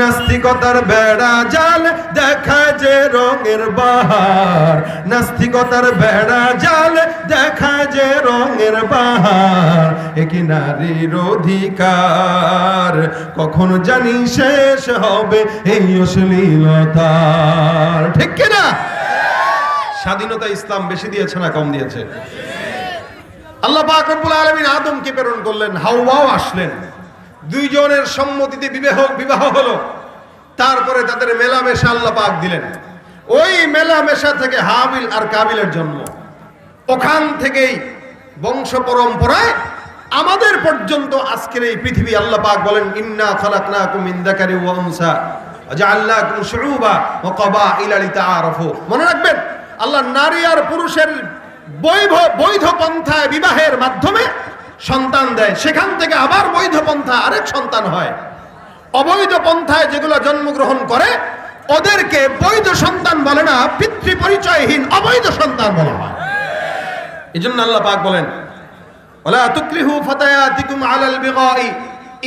নাস্তিকতার বেড়া জাল দেখা যে রঙের বাহার। নাস্তিকতার বেড়া জাল দেখা যে রঙের বাহার। একই নারীর অধিকার, কখন জানি শেষ হবে এই অশ্লীলতার। ঠিক কিনা? স্বাধীনতা ইসলাম বেশি দিয়েছে না কম দিয়েছে? আল্লাহ পাক রব্বুল আলামিন আদমকে প্রেরণ করলেন, হাওয়াও আসলেন। দুইজনের সম্মতিতে বিবাহ বিবাহ হলো। তারপরে তাদের মেলামেশা আল্লাহ পাক দিলেন। ওই মেলামেশা থেকে হাবিল আর কাবিলের জন্ম। ওখান থেকেই বংশ পরম্পরায় আমাদের পর্যন্ত আজকের এই পৃথিবী আল্লাহ পাক বলেন, ইন্না খালাকনাকুম যাকারি ওয়া উনসা ওয়াজআলনাকুম শুউবা ওয়া ক্বাবাইলা লিতাআরাফু। মনে রাখবেন, আল্লাহ নারী আর পুরুষের বৈধ বৈধ পন্থায় বিবাহের মাধ্যমে সন্তান দেয়, সেখান থেকে আবার বৈধ পন্থা আরেক সন্তান হয়। অবৈধ পন্থায় যেগুলো জন্মগ্রহণ করে, ওদেরকে বৈধ সন্তান বলে না পিতৃ পরিচয়হীন অবৈধ সন্তান বলা হয়। এই জন্য আল্লাহ পাক বলেন, ওলা তুকরিহু ফাতায়াতিকুম আলাল বিগাই,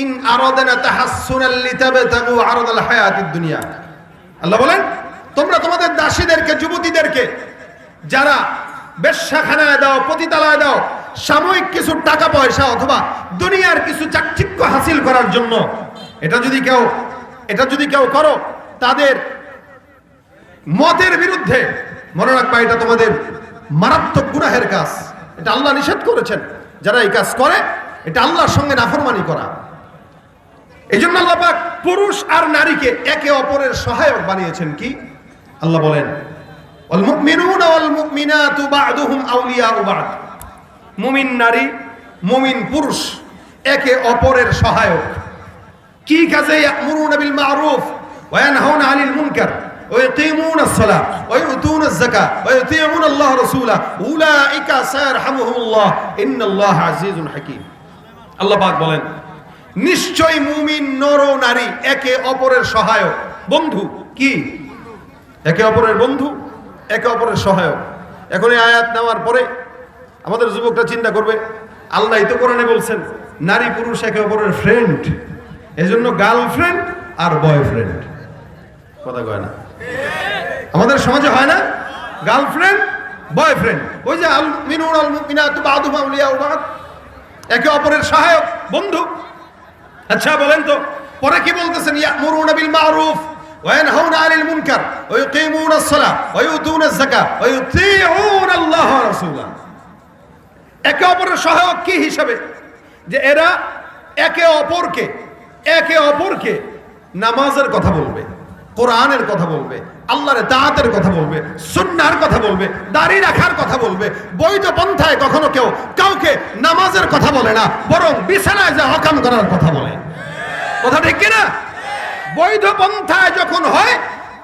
ইন আরাদনা তাহাসসুনাল লিতাবতাগু আরাদাল হায়াতিদ দুনিয়া। আল্লাহ বলেন, তোমরা তোমাদের দাসীদেরকে, যুবতীদেরকে, যারা বেশ্যাখানায় দাও, পতিতালয় দাও সাময়িক কিছু টাকা পয়সা অথবা দুনিয়ার কিছু চাকচিক্য হাসিল করার জন্য, এটা যদি কেউ, এটা যদি কেউ করো, তাদের মতের বিরুদ্ধে, মনে রাখবা, এটা তোমাদের মারাত্মক গুনাহের কাজ। এটা আল্লাহ নিষেধ করেছেন, যারা এই কাজ করে, এটা আল্লাহর সঙ্গে নাফরমানি করা। এই জন্য আল্লাহ পাক পুরুষ আর নারীকে একে অপরের সহায়ক বানিয়েছেন কি? আল্লাহ বলেন, ওয়াল মুমিনুনা ওয়াল মুমিনাতু বা'দুহুম আউলিয়াউ বা'দ। মুমিন নারী মুমিন পুরুষ একে অপরের সহায়ক কি কাজে ইয়ামুরুনা বিল মারুফ ওয়া ইয়ানহাউনা আনিল মুনকার ويقيمون الصلاة ويؤتون الزكاة ويطيعون الله رسوله أولئك سيرحمهم الله إن الله عزيز حكيم আল্লাহ পাক বলেন নিশ্চয় মুমিন নর নারী একে অপরের সহায়ক বন্ধু কি একে অপরের বন্ধু একে অপরের সহায়ক এখন এই আয়াত নেওয়ার পরে আমাদের যুবকরা চিন্তা করবে আল্লাহ তো কোরআনে বলছেন নারী পুরুষ একে অপরের ফ্রেন্ড এজন্য গার্লফ্রেন্ড আর বয়ফ্রেন্ড কথা কয় না আমাদের সমাজে হয় না গার্লফ্রেন্ড বয়ফ্রেন্ড ওই যে আল মিনুন আল মুমিনাতু বাদুহুম আউলিয়াউ বাদ একে অপরের সহায়ক বন্ধু আচ্ছা বলেন তো পরে কি বলতেছেন ইয়ামুরুনা বিল মারুফ وينهون عن المنكر ويقيمون الصلاة ويؤتون الزكاة ويطيعون الله ورسوله একে অপরের সহায়ক কি হিসাবে? যে এরা একে অপরকে একে অপরকে নামাজের কথা বলবে, কোরআনের কথা বলবে, আল্লাহর দাঁতের কথা বলবে সুন্নার কথা বলবে, দাড়ি রাখার কথা বলবে, বৈধ পন্থায় কখনো কেউ কাউকে নামাজের কথা বলে না, বরং বিছানায় যা হকাম করার কথা বলে। কথা ঠিক কিনা? বৈধ পন্থায় যখন হয়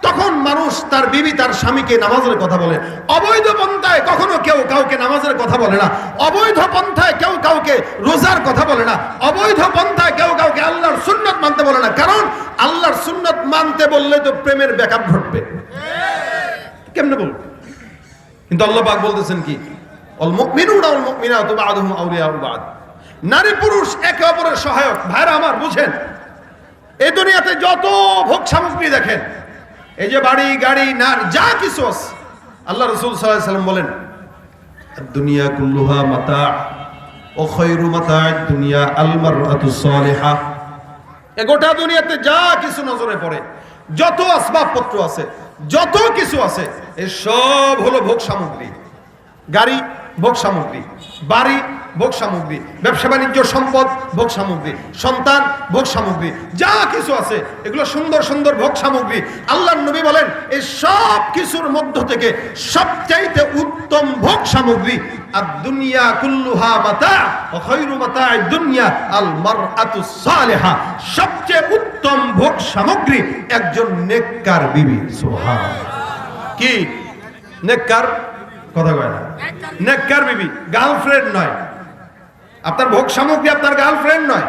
তখন মানুষ তার বিবি, তার স্বামীকে নামাজের কথা বলে। অবৈধ পন্থায় কখনো কেউ কাউকে নামাজের কথা বলে না। অবৈধ পন্থায় কেউ কাউকে রোজার কথা বলে না। অবৈধ পন্থায় কেউ কাউকে আল্লাহর সুন্নত মানতে বলে না। কারণ আল্লাহর সুন্নত মানতে বললে তো প্রেমের ব্যাকআপ ঘটবে। কেমনে বলবে? কিন্তু আল্লাহ পাক বলতেছেন কি? অল মুমিনাতু বা'দুহুম আউলিয়াউ বা'দ। নারী পুরুষ একে অপরের সহায়ক। ভাইরা আমার, বুঝেন, এই দুনিয়াতে যত ভোগ সামগ্রী দেখেন এই যে বাড়ি, গাড়ি, নার, যা কিছু আছে। আল্লাহ রসুল সাল্লাম বলেন দুনিয়া কুল্লুহা মাতা, ও খৈরু মাতা দুনিয়া আলমার সালেহা এ গোটা দুনিয়াতে যা কিছু নজরে পড়ে, যত আসবাবপত্র আছে, যত কিছু আছে, এ সব হলো ভোগ সামগ্রী। গাড়ি, ভোগ সামগ্রী। বাড়ি ভোগ সামগ্রী ব্যবসা বাণিজ্য সম্পদ ভোগ সামগ্রী সন্তান ভোগ সামগ্রী যা কিছু আছে এগুলো সুন্দর সুন্দর ভোগ সামগ্রী। আল্লাহ নবী বলেন এই সব কিছুর মধ্য থেকে সবচাইতে উত্তম ভোগ সামগ্রী আর দুনিয়া কুল্লুহা মাতা খৈরু মাতা দুনিয়া আল মারআতু সালেহা। সবচেয়ে উত্তম ভোগ সামগ্রী একজন নেককার বিবি সুবহান কি? নেককার? কথা কয় না। নেককার বিবি গার্লফ্রেন্ড নয়। আপনার ভোগ সামগ্রী আপনার গার্লফ্রেন্ড নয়,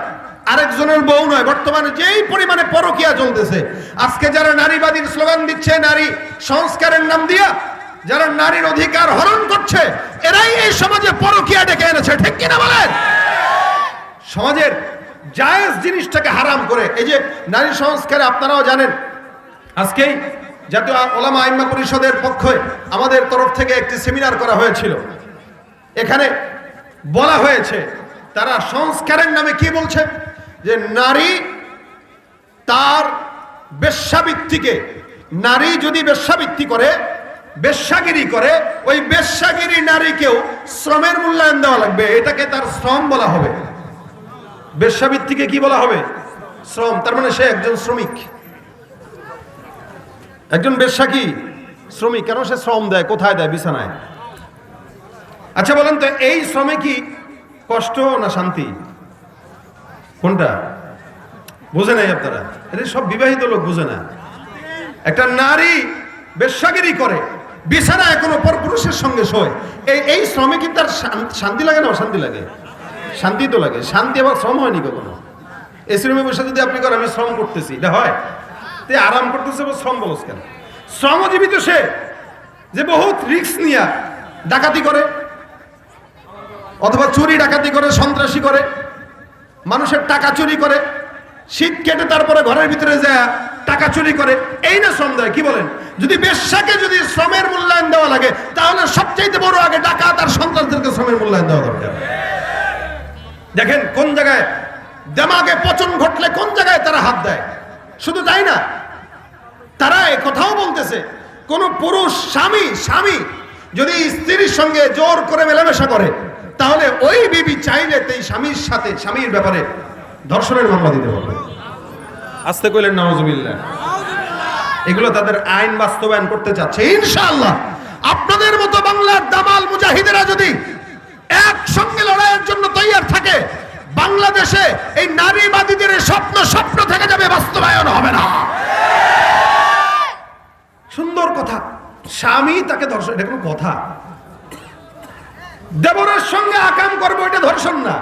আরেকজনের বউ নয়, বর্তমানে যেই পরিমাণে পরকিয়া চলতেছে, আজকে যারা নারীবাদীর স্লোগান দিচ্ছে, নারী সংস্কারের নাম দিয়া যারা নারীর অধিকার হরণ করছে, এরাই এই সমাজে পরকিয়া ডেকে এনেছে, ঠিক কিনা বলেন? সমাজের জায়েজ জিনিসটাকে হারাম করে, এই যে নারী সংস্কারে আপনারাও জানেন, আজকেই জাতীয় ওলামা আইম্মা পরিষদের পক্ষে আমাদের তরফ থেকে একটি সেমিনার করা হয়েছিল। এখানে বলা হয়েছে তারা সংস্কারের নামে কি বলছে? যে নারী তার বেশ্যাবৃত্তিকে, নারী যদি বেশ্যাবৃত্তি করে, বেশ্যাগিরি করে, ওই বেশ্যাগিরি নারীকেও শ্রমের মূল্যায়ন দেওয়া লাগবে। এটাকে তার শ্রম বলা হবে। বেশ্যাবৃত্তিকে কি বলা হবে? শ্রম। তার মানে সে একজন শ্রমিক। একজন বেশ্যা কি শ্রমিক। কেন সে শ্রম দেয়? কোথায় দেয়? বিছানায়। আচ্ছা বলেন তো, এই শ্রমে কি কষ্ট না শান্তি? কোনটা? বুঝে নাই আপনারা? এটা সব বিবাহিত লোক বুঝে না। একটা নারী বেশ্যাগিরি করে, বিছানায় কোনো পর পুরুষের সঙ্গে শোয়। এই এই শ্রমে কি তার শান্তি লাগে না অশান্তি লাগে? শান্তি তো লাগে। শান্তি আবার শ্রম হয়নি কখনো? এই শ্রমে বসে যদি আপনি করেন, আমি শ্রম করতেছি। এটা হয়? তে আরাম করতেছে শ্রম বলস কেন? শ্রমজীবী তো সে, যে বহুত রিস্ক নিয়ে ডাকাতি করে অথবা চুরি ডাকাতি করে, সন্ত্রাসী করে, মানুষের টাকা চুরি করে, শীত কেটে তারপরে ঘরের ভিতরে যায়, টাকা চুরি করে, এই না শ্রম দেয়, কি বলেন? যদি বেশ্যাকে যদি শ্রমের মূল্যায়ন দেওয়া লাগে, তাহলে সবচাইতে বড় আগে টাকা তার সন্ত্রাসদেরকে শ্রমের মূল্যায়ন দেওয়া দরকার। দেখেন কোন জায়গায় দেমাগে পচন ঘটলে কোন জায়গায় তারা হাত দেয়? শুধু তাই না, তারা কথাও বলতেছে, কোন পুরুষ স্বামী স্বামী যদি স্ত্রীর সঙ্গে জোর করে মেলামেশা করে তাহলে ওই বিবি চাইলে সেই স্বামীর সাথে, স্বামীর ব্যাপারে ধর্ষণের মামলা দিতে পারবে। আসতে কইলেন নওয়াজুবিল্লাহ এগুলো তাদের আইন বাস্তবায়ন করতে চাচ্ছে। ইনশাআল্লাহ, আপনাদের মতো বাংলার দামাল মুজাহিদেরা যদি একসঙ্গে লড়াইয়ের জন্য তৈয়ার থাকে, বাংলাদেশে এই নারীবাদীদের স্বপ্ন স্বপ্ন থেকে যাবে, বাস্তবায়ন হবে না। সুন্দর কথা। স্বামী তাকে ধর্ষণ এটা কোনো কথা। দেবরের সঙ্গে আকাম করব, এটা ধর্ষণ না।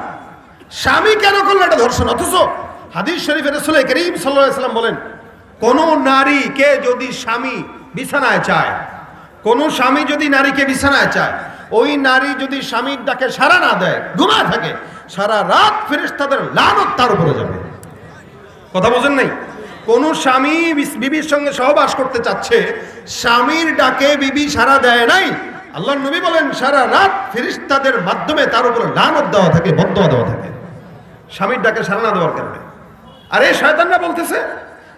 স্বামী কেন করল এটা ধর্ষণ? অথচ হাদিস শরীফের করিম সাল্লাম বলেন, কোন নারীকে যদি স্বামী বিছানায় চায়, কোন স্বামী যদি নারীকে বিছানায় চায়, ওই নারী যদি স্বামীর ডাকে সারা না দেয়, ঘুমায় থাকে, সারা রাত ফেরেস তাদের লানত তার উপরে যাবে। কথা বোঝেন নাই? কোন স্বামী বিবির সঙ্গে সহবাস করতে চাচ্ছে, স্বামীর ডাকে বিবি সারা দেয় নাই আল্লাহ নবী বলেন, সারা রাত ফেরিস্তাদের মাধ্যমে তার উপরে লানত দেওয়া থাকে বদয়া দেওয়া থাকে। স্বামীর ডাকে সারা না দেওয়ার কারণে। আর এই শয়তানরা বলতেছে,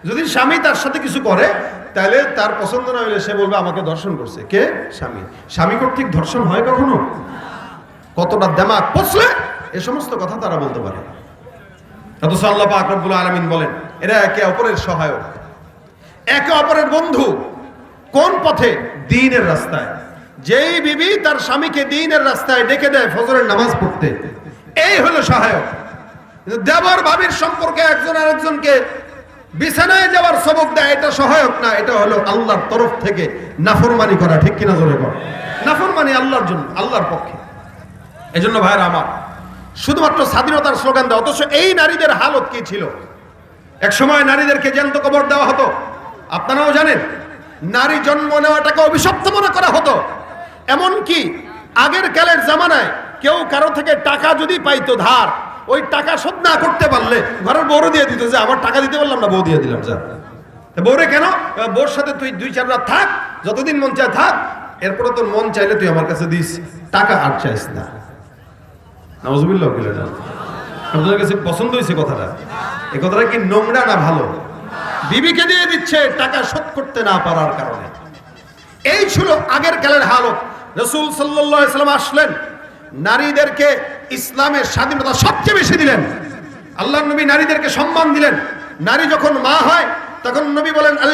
যদি স্বামী তার সাথে কিছু করে, তাহলে তার পছন্দ না হলে সে বলবে, আমাকে ধর্ষণ করছে। কে? স্বামী। স্বামী কর্তৃক ধর্ষণ হয় কখনো? কতটা দেমাগ পচলে, এ সমস্ত কথা তারা বলতে পারে অথচ আল্লাহ পাক রব্বুল আলামিন বলেন, এরা একে অপরের সহায়ক। একে অপরের বন্ধু। কোন পথে? দিনের রাস্তায়। যেই বিবি তার স্বামীকে দিনের রাস্তায় ডেকে দেয় ফজরের নামাজ পড়তে, এই হলো সহায়ক। দেবর ভাবির সম্পর্কে একজন আরেকজনকে বিছানায় যাওয়ার সবক দেয়, এটা সহায়ক না, এটা হলো আল্লাহর তরফ থেকে নাফরমানি করা, ঠিক কিনা জোরে কর নাফরমানি আল্লাহর জন্য, আল্লাহর পক্ষে। এজন্য ভাইরা আমার, শুধুমাত্র স্বাধীনতার স্লোগান দেওয়া, অথচ এই নারীদের হালত কি ছিল? এক সময় নারীদেরকে জ্যান্ত কবর দেওয়া হতো। আপনারাও জানেন, নারী জন্ম নেওয়াটাকে অভিশপ্ত মনে করা হতো। এমন কি আগের কালের জামানায় কেউ কারও থেকে টাকা যদি পাইতো ধার, ওই টাকা শোধ না করতে পারলে ঘরের বউরে দিয়ে দিত যে আবার টাকা দিতে পারলাম না, বউ দিয়ে দিলাম, যা। তা বউরে কেন? বউর সাথে তুই দুই চার রাত থাক, যতদিন মন চায় থাক, এরপরে তোর মন চাইলে তুই আমার কাছে দিস। টাকা আর চাইস না। কাছে পছন্দ হয়েছে কথাটা। কথাটা কি নোংরা না ভালো? বিবিকে দিয়ে দিচ্ছে, টাকা শোধ করতে না পারার কারণে। এই ছিল আগের কালের হালত। রসুল সাল্লাম আসলেন। নারীদেরকে ইসলামের স্বাধীনতা সবচেয়ে বেশি দিলেন। আল্লাহ নবী নারীদেরকে সম্মান দিলেন। নারী যখন মা হয়, তখন নবী বলেন আল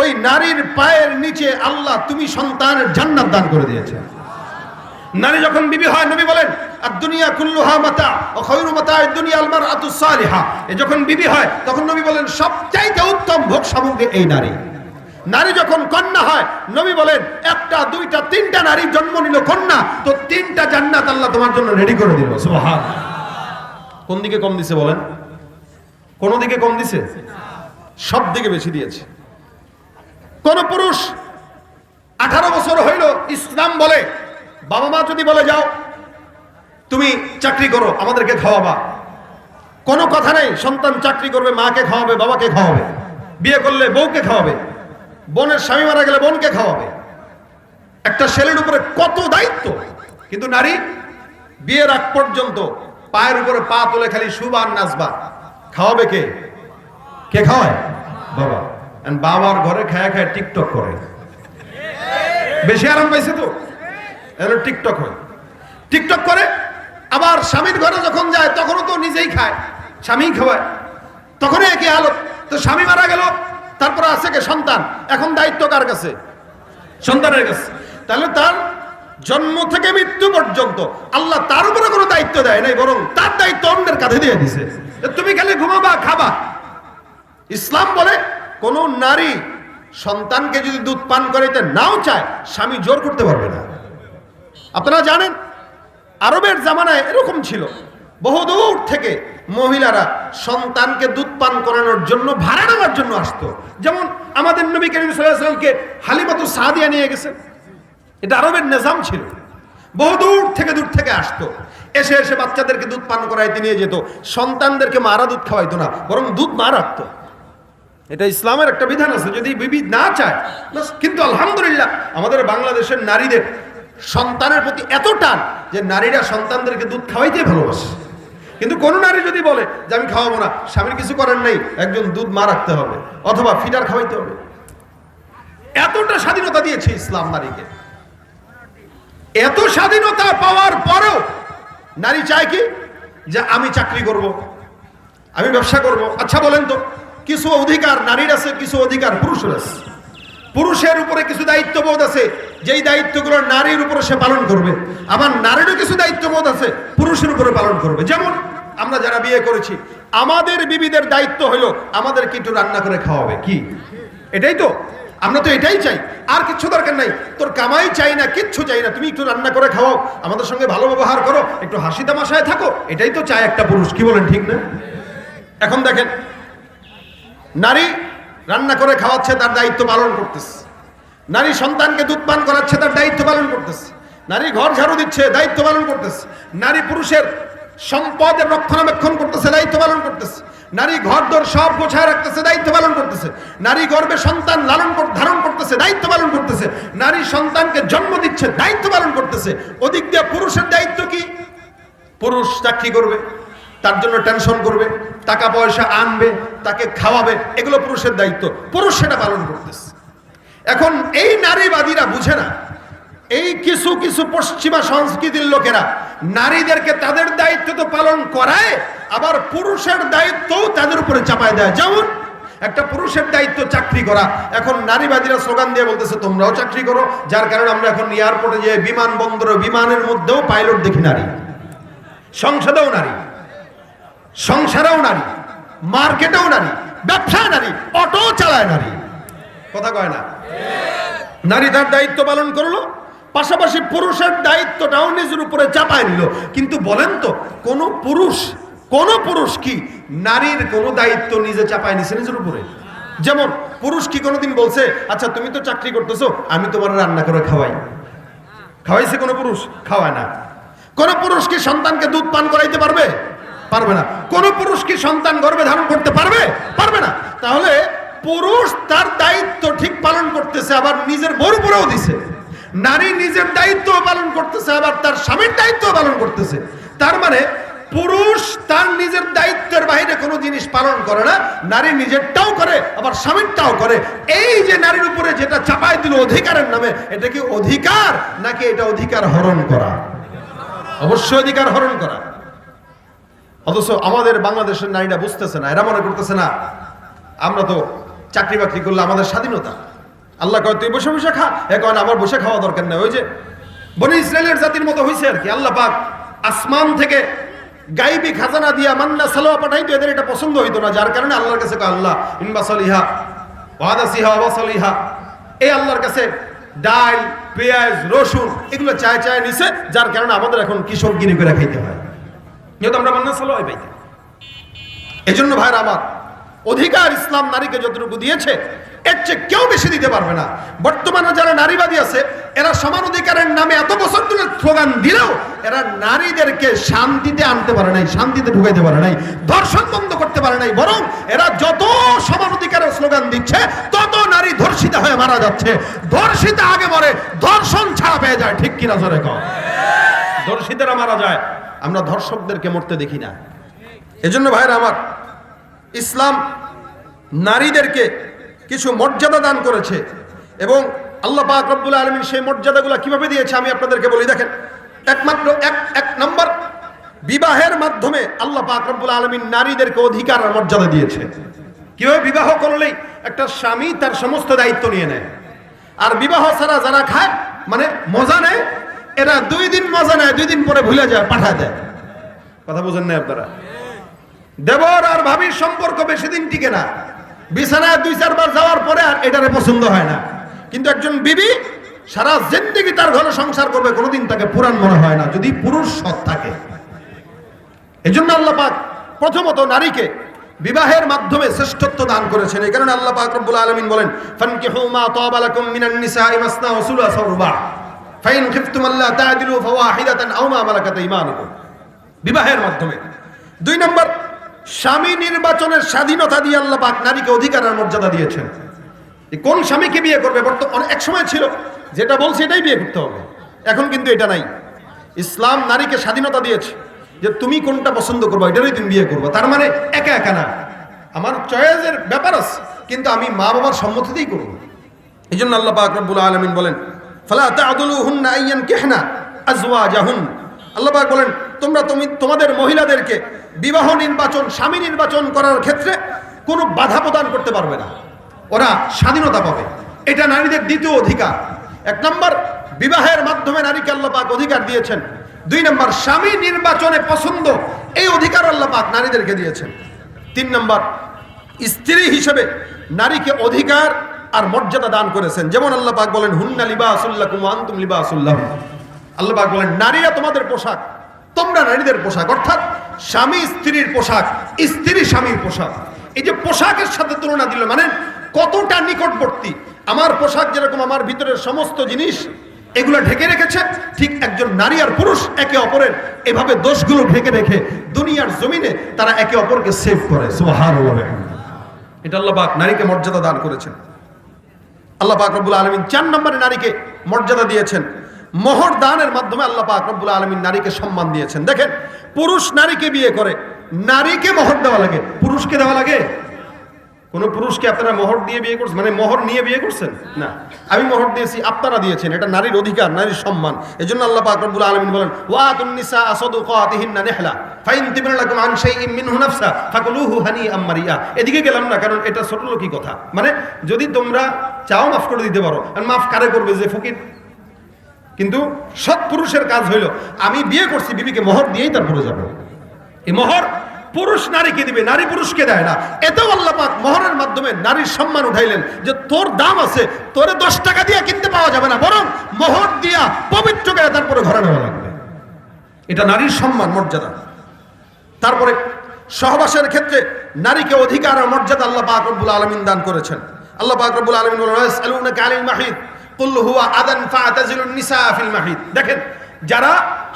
ওই নারীর পায়ের নিচে আল্লাহ তুমি সন্তানের জান্নাত দান করে দিয়েছে নারী যখন বিবি হয়, নবী বলেন আর দুনিয়া কুল্লুহা মাতা ও খৈরু মাতা দুনিয়া আলমার আতুসালিহা এ যখন বিবি হয়, তখন নবী বলেন, সবচাইতে উত্তম ভোগ সামগ্রী এই নারী। নারী যখন কন্যা হয়, নবী বলেন, একটা, দুইটা, তিনটা নারী জন্ম নিল কন্যা, তো তিনটা জান্নাত আল্লাহ তোমার জন্য রেডি করে দিল। কোন দিকে কম দিছে বলেন? কোন দিকে কম দিছে? সব দিকে বেশি দিয়েছে। কোন পুরুষ আঠারো বছর হইল ইসলাম বলে, বাবা মা যদি বলে, যাও, তুমি চাকরি করো, আমাদেরকে খাওয়াবা। কোনো কথা নেই, সন্তান চাকরি করবে, মাকে খাওয়াবে, বাবাকে খাওয়াবে। বিয়ে করলে বউকে খাওয়াবে। বোনের স্বামী মারা গেলে বোনকে খাওয়াবে। একটা ছেলের উপরে কত দায়িত্ব, কিন্তু নারী বিয়ের আগ পর্যন্ত পায়ের উপরে পা তুলে খালি সুবার নাচবা। খাওয়াবে কে? কে খাওয়ায়? বাবা। বাবার ঘরে খায় খায় টিকটক করে। বেশি আরাম পাইছে তো? টিকটক হয়। টিকটক করে, আবার স্বামীর ঘরে যখন যায়, তখনও তো নিজেই খায় স্বামী খাওয়ায়। তখনই একই হালত। তো স্বামী মারা গেল তারপরে আছে কে? সন্তান। এখন দায়িত্ব কার কাছে? সন্তানের কাছে। তাহলে তার জন্ম থেকে মৃত্যু পর্যন্ত আল্লাহ তার উপরে কোনো দায়িত্ব দেয় নাই, বরং তার দায়িত্ব অন্যের কাঁধে দিয়ে দিছে। তুমি খালি ঘুমাবা, খাবা। ইসলাম বলে, কোন নারী সন্তানকে যদি দুধ পান করাইতে নাও চায়, স্বামী জোর করতে পারবে না। আপনারা জানেন, আরবের জামানায় এরকম ছিল। বহুদূর থেকে মহিলারা সন্তানকে দুধ পান করানোর জন্য, ভাড়া নেওয়ার জন্য আসতো। যেমন আমাদের নবী করিম সাল্লামকে হালিমাতু সাদিয়া নিয়ে গেছে। এটা আরবের নিজাম ছিল। বহুদূর থেকে দূর থেকে আসতো। এসে এসে বাচ্চাদেরকে দুধ পান করাইতে নিয়ে যেত। সন্তানদেরকে মারা দুধ খাওয়াইতো না, বরং দুধ মা রাখতো। এটা ইসলামের একটা বিধান আছে, যদি বিবি না চায় কিন্তু আলহামদুলিল্লাহ আমাদের বাংলাদেশের নারীদের সন্তানের প্রতি এত টান যে নারীরা সন্তানদেরকে দুধ খাওয়াইতে ভালোবাসে। কিন্তু কোনো নারী যদি বলে যে আমি খাওয়াবো না, স্বামীর কিছু করার নেই, একজন দুধ মা রাখতে হবে, অথবা ফিডার খাওয়াইতে হবে। এতটা স্বাধীনতা দিয়েছে ইসলাম নারীকে। এত স্বাধীনতা পাওয়ার পরেও নারী চায় কি? যে আমি চাকরি করব, আমি ব্যবসা করব। আচ্ছা বলেন তো, কিছু অধিকার নারীর আছে, কিছু অধিকার পুরুষের আছে। পুরুষের উপরে কিছু দায়িত্ববোধ আছে, যেই দায়িত্বগুলো নারীর উপরে সে পালন করবে। আবার নারীরও কিছু দায়িত্ববোধ আছে, পুরুষের উপরে পালন করবে। যেমন আমরা যারা বিয়ে করেছি, আমাদের বিবিদের দায়িত্ব হলো আমাদেরকে একটু রান্না করে খাওয়াবে। কি? এটাই তো। আমরা তো এটাই চাই। আর কিচ্ছু দরকার নাই। তোর কামাই চাই না, কিচ্ছু চাই না। তুমি একটু রান্না করে খাওয়াও। আমাদের সঙ্গে ভালো ব্যবহার করো। একটু হাসি তামাশায় থাকো। এটাই তো চায় একটা পুরুষ। কি বলেন, ঠিক না? এখন দেখেন, নারী রান্না করে খাওয়াচ্ছে, তার দায়িত্ব পালন করতেছে। নারী সন্তানকে দুধ পান করাচ্ছে, তার দায়িত্ব পালন করতেছে। নারী ঘর ঝাড়ু দিচ্ছে, দায়িত্ব পালন করতেছে। নারী পুরুষের সম্পদের রক্ষণাবেক্ষণ করতেছে, দায়িত্ব পালন করতেছে। নারী ঘর দর সব গোছায় রাখতেছে, দায়িত্ব পালন করতেছে। নারী গর্বে সন্তান লালন ধারণ করতেছে, দায়িত্ব পালন করতেছে। নারী সন্তানকে জন্ম দিচ্ছে, দায়িত্ব পালন করতেছে। ওদিক দিয়ে পুরুষের দায়িত্ব কি? পুরুষ চাকরি করবে? তার জন্য টেনশন করবে, টাকা পয়সা আনবে, তাকে খাওয়াবে, এগুলো পুরুষের দায়িত্ব। পুরুষ সেটা পালন করতেছে। এখন এই নারীবাদীরা বুঝে না এই কিছু কিছু পশ্চিমা সংস্কৃতির লোকেরা নারীদেরকে তাদের দায়িত্ব তো পালন করায়, আবার পুরুষের দায়িত্বও তাদের উপরে চাপায় দেয়। যেমন একটা পুরুষের দায়িত্ব চাকরি করা। এখন নারীবাদীরা স্লোগান দিয়ে বলতেছে, তোমরাও চাকরি করো। যার কারণে আমরা এখন এয়ারপোর্টে যে বিমানবন্দরে, বিমানের মধ্যেও পাইলট দেখি নারী। সংসদেও নারী। সংসারেও নারী। মার্কেটেও নারী। ব্যবসায় নারী। অটো চালায় নারী। কথা কয় না? নারী তার দায়িত্ব পালন করল। পাশাপাশি পুরুষের দায়িত্বটাও নিজের উপরে চাপায় নিল। কিন্তু বলেন তো, কোন পুরুষ কোন পুরুষ কি নারীর কোন দায়িত্ব নিজে চাপায় নিছে নিজের উপরে? যেমন, পুরুষ কি কোনোদিন বলছে আচ্ছা তুমি তো চাকরি করতেছো, আমি তোমার রান্না করে খাওয়াই। খাওয়াইছে কোনো পুরুষ? খাওয়ায় না। কোন পুরুষ কি সন্তানকে দুধ পান করাইতে পারবে? পারবে না। কোন পুরুষ কি সন্তান গর্ভে ধারণ করতে পারবে? পারবে না। তাহলে পুরুষ তার দায়িত্ব ঠিক পালন করতেছে, আবার নিজের বড় উপরেও দিছে। নারী নিজের দায়িত্ব পালন করতেছে, আবার তার স্বামীর দায়িত্ব পালন করতেছে। তার মানে পুরুষ তার নিজের দায়িত্বের বাইরে কোনো জিনিস পালন করে না, নারী নিজেরটাও করে, আবার স্বামীরটাও করে। এই যে নারীর উপরে যেটা চাপাই দিল অধিকারের নামে, এটা কি অধিকার নাকি এটা অধিকার হরণ করা? অবশ্যই অধিকার হরণ করা। অথচ আমাদের বাংলাদেশের নারীরা বুঝতেছে না, এরা মনে করতেছে না, আমরা তো চাকরি বাকরি করলে আমাদের স্বাধীনতা। আল্লাহ কয়, তুই বসে বসে খা। এ কয় আমার বসে খাওয়া দরকার নেই। ওই যে বনি ইসরায়েলের জাতির মতো হয়েছে আর কি। আল্লাহ পাক আসমান থেকে গাইবি খাজানা দিয়া মান্না সালোয়া পাঠাইতো, এদের এটা পছন্দ হইতো না। যার কারণে আল্লাহর কাছে কয়, আল্লাহ ইনবাসলিহা ওয়াদাসিহা ওয়াসালিহা এই আল্লাহর কাছে ডাল, পেঁয়াজ, রসুন এগুলো চায় চায় নিছে, যার কারণে আমাদের এখন কৃষক গিরি করে খাইতে হয়। যেহেতু আমরা মান্না সালোয়াই পাইতে এই জন্য ভাইরা আমার অধিকার ইসলাম নারীকে যতটুকু দিয়েছে এর চেয়ে কেউ বেশি দিতে পারবে না। বর্তমানে যারা নারীবাদী আছে, এরা সমান অধিকারের নামে এত বছর ধরে স্লোগান দিলেও এরা নারীদেরকে শান্তিতে আনতে পারে নাই, শান্তিতে ঢুকাইতে পারে নাই, ধর্ষণ বন্ধ করতে পারে নাই, বরং এরা যত সমান অধিকারের স্লোগান দিচ্ছে, তত নারী ধর্ষিতা হয়ে মারা যাচ্ছে। ধর্ষিতা আগে মরে, ধর্ষণ ছাড়া পেয়ে যায়, ঠিক কিনা জোরে কম ধর্ষিতেরা মারা যায়, আমরা ধর্ষকদেরকে মরতে দেখি না। এজন্য ভাইরা আমার, ইসলাম নারীদেরকে কিছু মর্যাদা দান করেছে। এবং আল্লাহ পাক রব্বুল আলমীর সেই মর্যাদাগুলো কীভাবে দিয়েছে আমি আপনাদেরকে বলি, দেখেন, একমাত্র এক এক নম্বর বিবাহের মাধ্যমে আল্লাহ পাক রব্বুল আলমীর নারীদেরকে অধিকার আর মর্যাদা দিয়েছে। কীভাবে বিবাহ করলেই একটা স্বামী তার সমস্ত দায়িত্ব নিয়ে নেয়। আর বিবাহ ছাড়া যারা খায় মানে মজা নেয়, এরা দুই দিন মজা নেয়, দুই দিন পরে ভুলে যায়, পাঠায় দেয়। কথা বুঝেন না আপনারা? দেবর আর ভাবির সম্পর্ক বেশি দিন টিকে না। বিছানায় দুই চারবার যাওয়ার পরে আর এটারে পছন্দ হয় না। কিন্তু একজন বিবি সারা জিন্দিগি তার ঘরে সংসার করবে, কোনোদিন তাকে পুরাণ মনে হয় না, যদি পুরুষ সৎ থাকে। এজন্য আল্লাহ পাক প্রথমত নারীকে বিবাহের মাধ্যমে শ্রেষ্ঠত্ব দান করেছেন। এই কারণে আল্লাহ পাক রব্বুল আলামিন বলেন মা ফাইন মা বিবাহের মাধ্যমে। দুই নম্বর স্বামী নির্বাচনের স্বাধীনতা দিয়ে আল্লাহ পাক নারীকে অধিকার আর মর্যাদা দিয়েছেন। কোন স্বামীকে বিয়ে করবে? বর্তমানে এক সময় ছিল। যেটা বলছে এটাই বিয়ে করতে হবে। এখন কিন্তু এটা নাই। ইসলাম নারীকে স্বাধীনতা দিয়েছে যে তুমি কোনটা পছন্দ করব, এটারই তুমি বিয়ে করব। তার মানে একা একা না। আমার চয়েসের ব্যাপার আছে, কিন্তু আমি মা বাবার সম্মতিতেই করব। এই জন্য আল্লাহ পাক রব্বুল আলমিন বলেন, ফালা তাদুলু হুন্না আইয়ান কেহনা আজওয়া জাহুন আল্লাহ পাক বলেন তোমরা তুমি, তোমাদের মহিলাদেরকে বিবাহ নির্বাচন, স্বামী নির্বাচন করার ক্ষেত্রে কোনো বাধা প্রদান করতে পারবে না। ওরা স্বাধীনতা পাবে। এটা নারীদের দ্বিতীয় অধিকার। এক নম্বর, বিবাহের মাধ্যমে নারীকে আল্লাহ পাক অধিকার দিয়েছেন। দুই নম্বর, স্বামী নির্বাচনে পছন্দ, এই অধিকার আল্লাহ পাক নারীদেরকে দিয়েছেন। তিন নম্বর, স্ত্রী হিসেবে নারীকে অধিকার আর মর্যাদা দান করেছেন। যেমন আল্লাহ পাক বলেন, হুন্না লিবাসুল্লাকুম ওয়া আনতুম লিবাসুল্লাহ আল্লাহ পাক বলেন, নারীরা তোমাদের পোশাক তোমরা নারীদের পোশাক, অর্থাৎ স্বামী স্ত্রীর পোশাক, স্ত্রী স্বামীর পোশাক। এই যে পোশাকের সাথে তুলনা দিল মানে কতটা নিকটবর্তী। আমার পোশাক যেরকম আমার ভিতরের সমস্ত জিনিস, এগুলো ঢেকে রেখেছে, ঠিক একজন নারী আর পুরুষ একে অপরের এভাবে দোষগুলো ঢেকে রেখে দুনিয়ার জমিনে তারা একে অপরকে সেভ করে। এটা আল্লাহ পাক নারীকে মর্যাদা দান করেছেন। আল্লাহ পাক আলমিন চার নম্বরে নারীকে মর্যাদা দিয়েছেন। মোহর দানের মাধ্যমে আল্লাহ পাক রব্বুল আলমিন নারীকে সম্মান দিয়েছেন। দেখেন, পুরুষ নারীকে বিয়ে করে, নারীকে মোহর দেওয়া লাগে। পুরুষকে দেওয়া লাগে? কোন পুরুষকে আপনারা মোহর দিয়ে বিয়ে করছেন? মানে মোহর নিয়ে বিয়ে করছেন? না। আমি মোহর দিয়েছি, আপনারা দিয়েছেন। এটা নারীর অধিকার, নারীর সম্মান। এজন্য আল্লাহ পাক রব্বুল আলমিন বলেন ওয়াতুন নিসা আসাদুকাতিহিন্না নিহলা, ফাইন তিবনা লাকুম আন শাইইন মিনহু নাফসা, ফাকুলুহু হানিআম মারিয়া। এদিকে গেলাম না, কারণ এটা ছোট লোকই কথা। মানে যদি তোমরা চাও মাফ করে দিতে পারো আর মাফ কারে করবে যে ফকির? কিন্তু সৎ পুরুষের কাজ হইল, আমি বিয়ে করছি, বিবিকে মোহর দিয়েই তারপরে যাব। এই মোহর পুরুষ নারীকে দিবে, নারী পুরুষকে দেয় না। এতেও আল্লাহ পাক মোহরের মাধ্যমে নারীর সম্মান উঠাইলেন যে তোর দাম আছে, তোরে দশ টাকা দিয়ে কিনতে পাওয়া যাবে না, বরং মোহর দিয়া পবিত্র করে তারপরে ঘরে নেওয়া লাগবে। এটা নারীর সম্মান, মর্যাদা। তারপরে সহবাসের ক্ষেত্রে নারীকে অধিকার আর মর্যাদা আল্লাহ পাক রব্বুল আলামিন দান করেছেন। আল্লাহ পাক রব্বুল আলামিন বলেন ইয়াসআলুনাকা আনিল মাহিদ হুয়া আদান নিসা ফিল মাহিদ। দেখেন, যারা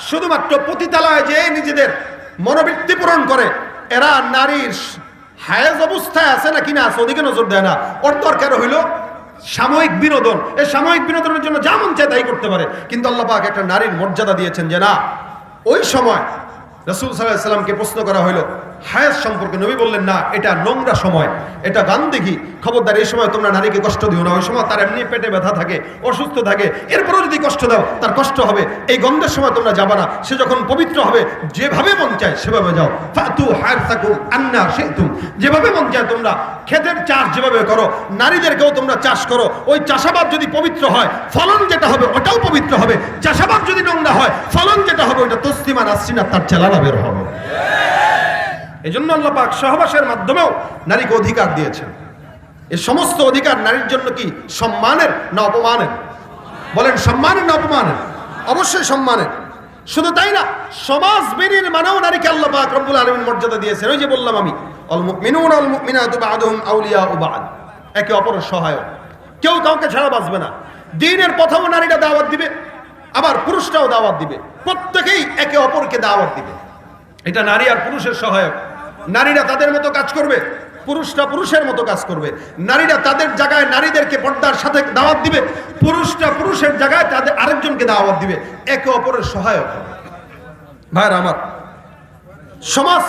শুধুমাত্র পতিতালয়ে যে নিজেদের মনোবৃত্তি পূরণ করে, এরা নারীর হায়েজ অবস্থায় আছে না আছে ওদিকে নজর দেয় না। ওর দরকার হইল সাময়িক বিনোদন। এই সাময়িক বিনোদনের জন্য যা মন চায় তাই করতে পারে। কিন্তু আল্লাহ একটা নারীর মর্যাদা দিয়েছেন যে না, ওই সময় রসুল সাল্লাহ সাল্লামকে প্রশ্ন করা হলো হায়াত সম্পর্কে নবী বললেন, না, এটা নোংরা সময়, এটা গান্দেগি খবরদার, এই সময় তোমরা নারীকে কষ্ট দিও না, ওই সময় তার এমনি পেটে ব্যথা থাকে, অসুস্থ থাকে, এরপরেও যদি কষ্ট দাও, তার কষ্ট হবে, এই গন্ধের সময় তোমরা যাবা না, সে যখন পবিত্র হবে, যেভাবে মন চায় সেভাবে যাও, ফাতু হায়াত থাকুম আন্না সেতুম যেভাবে মন চায় তোমরা ক্ষেতের চাষ যেভাবে করো, নারীদেরকেও তোমরা চাষ করো, ওই চাষাবাদ যদি পবিত্র হয়, ফলন যেটা হবে, ওটাও পবিত্র হবে, চাষাবাদ যদি নোংরা হয়, ফলন যেটা হবে ওটা তসলিমা নাসরিনা তার চালানা বের হবে। এই জন্য আল্লাহ পাক সহবাসের মাধ্যমেও নারীকে অধিকার দিয়েছেন। এই সমস্ত অধিকার নারীর জন্য কি সম্মানের না অপমানের? বলেন, সম্মানের না অপমানের? অবশ্যই সম্মানের। শুধু তাই না, সমাজ বেরির মানেও নারীকে আল্লাহ পাক রব্বুল আলমিন মর্যাদা দিয়েছেন। ওই যে বললাম আমি অল মুমিনুন অল মুমিনাতু বাদুহুম আউলিয়া ও বাদ। একে অপরের সহায়ক। কেউ কাউকে ছাড়া বাঁচবে না। দিনের প্রথম নারীরা দাওয়াত দিবে, আবার পুরুষরাও দাওয়াত দিবে। প্রত্যেকেই একে অপরকে দাওয়াত দিবে। এটা নারী আর পুরুষের সহায়ক। নারীরা তাদের মতো কাজ করবে, পুরুষরা পুরুষের মতো কাজ করবে। নারীরা তাদের জায়গায় নারীদেরকে পর্দার সাথে দাওয়াত দিবে, পুরুষরা পুরুষের জায়গায় তাদের আরেকজনকে দাওয়াত দিবে। একে অপরের সহায়ক। ভাইরা আমার, সমাজ,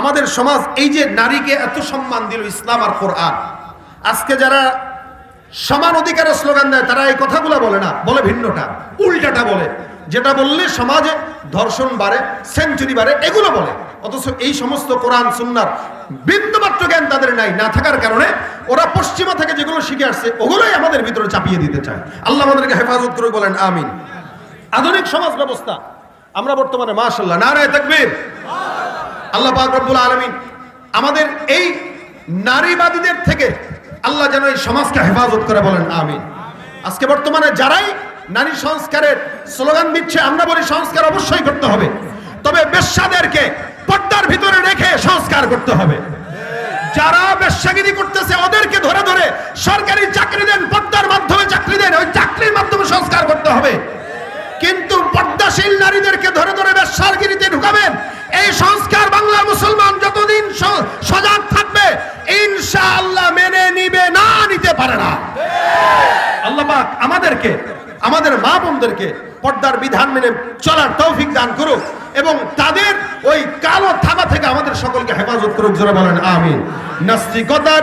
আমাদের সমাজ, এই যে নারীকে এত সম্মান দিল ইসলাম আর কোরআন, আজকে যারা সমান অধিকারের স্লোগান দেয়, তারা এই কথাগুলো বলে না, বলে ভিন্নটা, উল্টাটা বলে। যেটা বললে সমাজে ধর্ষণ বাড়ে সেঞ্চুরি বাড়ে, এগুলো বলে। অথচ এই সমস্ত কোরআন সুন্নার বিন্দুমাত্র জ্ঞান তাদের নাই, না থাকার কারণে ওরা পশ্চিমা থেকে যেগুলো শিখে আসছে, ওগুলোই আমাদের ভিতরে চাপিয়ে দিতে চায়। আল্লাহ আমাদেরকে হেফাজত করে বলেন, আমিন। আধুনিক সমাজ ব্যবস্থা, আমরা বর্তমানে মাশাল্লাহ নারায় তাকবীর। আল্লাহ রব্বুল আলামিন আমাদের এই নারীবাদীদের থেকে আল্লাহ যেন এই সমাজকে হেফাজত করে, বলেন, আমিন। আজকে বর্তমানে যারাই নারী সংস্কারের স্লোগান দিচ্ছে, আমরা বলি সংস্কার অবশ্যই করতে হবে। তবে বেশ্যাদেরকে পর্দার ভিতরে রেখে সংস্কার করতে হবে। যারা ব্যবসাগিরি করতেছে, ওদেরকে ধরে ধরে সরকারি চাকরি দেন, পর্দার মাধ্যমে চাকরি দেন, ওই চাকরির মাধ্যমে সংস্কার করতে হবে। কিন্তু পর্দাশীল নারীদেরকে ধরে ধরে ব্যবসাগিরিতে ঢুকাবেন, এই সংস্কার বাংলার মুসলমান যতদিন সজাগ থাকবে, ইনশাআল্লাহ মেনে নিবে, না নিতে পারে না। আল্লাহ পাক আমাদেরকে আমাদের মা বোনদেরকে পর্দার বিধান মেনে চলার তৌফিক দান করুক এবং তাদের ওই কালো থাবা থেকে আমাদের সকলকে হেফাজত করুক যারা বলেন, আমিন। নাস্তিকতা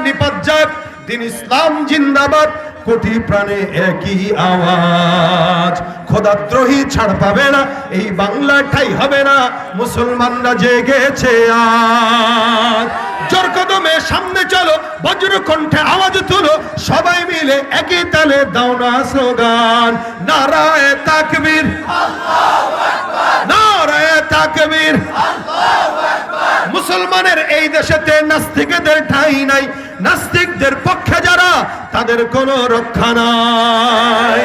যাক দিন ইসলাম জিন্দাবাদ, কোটি প্রাণে একই আওয়াজ। খোদাদ্রোহী ছাড় পাবে না, এই বাংলা ঠাই হবে না, মুসলমানরা জেগেছে আজ। জোর কদমে সামনে চলো, বজ্র কণ্ঠে আওয়াজ তুলো, সবাই মিলে একই তালে দাও না স্লোগান। নারায় তাকবীর। নারায় তাকবীর। মুসলমানের এই দেশেতে নাস্তিকদের ঠাঁই নাই, নাস্তিকদের পক্ষে যারা, তাদের কোনো রক্ষা নাই।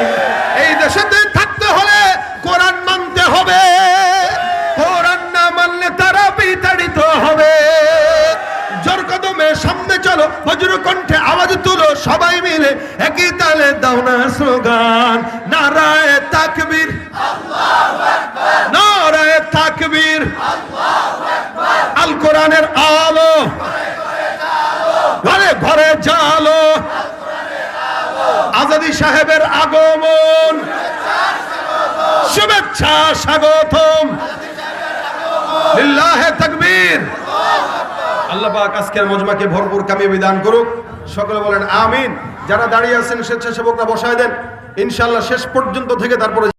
এই দেশেতে থাকতে হলে কোরআন মানতে হবে। সবাই মিলে একই তালে দাও না স্লোগান। নারায় তাকবীর। নারায় তাকবীর। আল কোরআনের আলো। ঘরে ঘরে জালো। আজাদি সাহেবের আগমন। শুভেচ্ছা স্বাগতম। লিল্লাহে তাকবীর। আল্লাহ পাক আজকের মজমাকে ভরপুর কামিয়াবি দান করুক। সকলে বলেন, আমিন। যারা দাঁড়িয়ে আছেন, স্বেচ্ছাসেবকরা বসায় দেন। ইনশাল্লাহ শেষ পর্যন্ত থেকে তারপরে